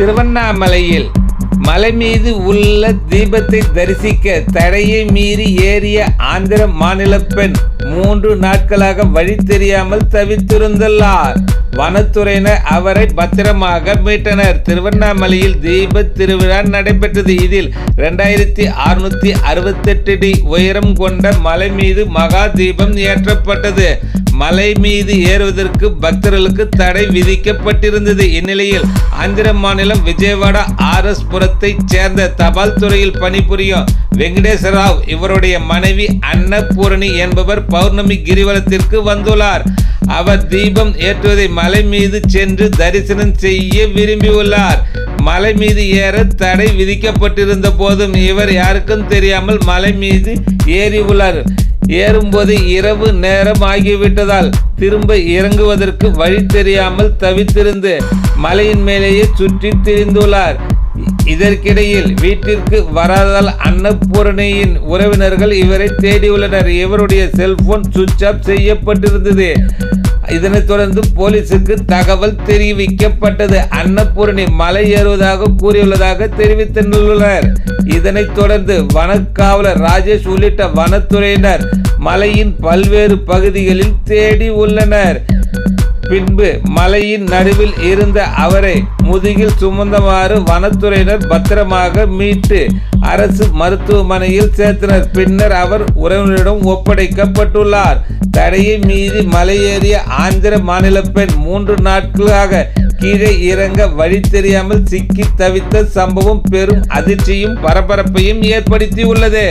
திருவண்ணாமலையில் மலை மீது உள்ள தீபத்தை தரிசிக்க தடையை மீறி ஏறிய ஆந்திர மாநில பெண் மூன்று நாட்களாக வழி தெரியாமல் தவித்திருந்துள்ளார் வனத்துறையினர் அவரை பத்திரமாக மீட்டனர். திருவண்ணாமலையில் தீப திருவிழா நடைபெற்றது. இதில் ரெண்டாயிரத்தி அறுநூத்தி அறுபத்தெட்டு அடி உயரம் கொண்ட மலை மீது மகா தீபம் ஏற்றப்பட்டது. மலை மீது ஏறுவதற்கு பக்தர்களுக்கு தடை விதிக்கப்பட்டிருந்தது. இந்நிலையில் ஆந்திர மாநிலம் விஜயவாடா ஆர் எஸ் புரத்தை சேர்ந்த தபால் துறையில் பணிபுரியும் வெங்கடேச ராவ் இவருடைய மனைவி அன்னபூரணி என்பவர் பௌர்ணமி கிரிவலத்திற்கு வந்துள்ளார். அவர் தீபம் ஏற்றுவதை மலை மீது சென்று தரிசனம் செய்ய விரும்பியுள்ளார். மலை மீது ஏற தடை விதிக்கப்பட்டிருந்த போதும் இவர் யாருக்கும் தெரியாமல் மலை மீது ஏறி உள்ளார் ஏறும்போது இரவு நேரம் ஆகிவிட்டதால் திரும்ப இறங்குவதற்கு வழி தெரியாமல் தவித்திருந்து மலையின் மேலேயே சுற்றி திரிந்துள்ளார். இதற்கிடையில் வீட்டிற்கு வராததால் அன்னபூரணியின் உறவினர்கள் இவரை தேடியுள்ளனர். இவருடைய செல்போன் சுவிட்ச் ஆஃப் செய்யப்பட்டிருந்தது. இதனைத் தொடர்ந்து போலீசுக்கு தகவல் தெரிவிக்கப்பட்டது. அன்னபூரணி மலை ஏறுவதாக கூறியுள்ளதாக தெரிவித்துள்ளனர் இதனைத் தொடர்ந்து வனக்காவலர் ராஜேஷ் உள்ளிட்ட வனத்துறையினர் மலையின் பல்வேறு பகுதிகளில் தேடி உள்ளனர். பின்பு மலையின் நடுவில் இருந்த அவரை முதுகில் சுமந்தவாறு வனத்துறையினர் பத்திரமாக மீட்டு அரசு மருத்துவமனையில் சேர்த்தனர். பின்னர் அவர் உறவினரிடம் ஒப்படைக்கப்பட்டுள்ளார். தடையை மீறி மலையேறிய ஆந்திர மாநில பெண் மூன்று நாட்களாக கீழே இறங்க வழி தெரியாமல் சிக்கி தவித்த சம்பவம் பெரும் அதிர்ச்சியும் பரபரப்பையும் ஏற்படுத்தியுள்ளது.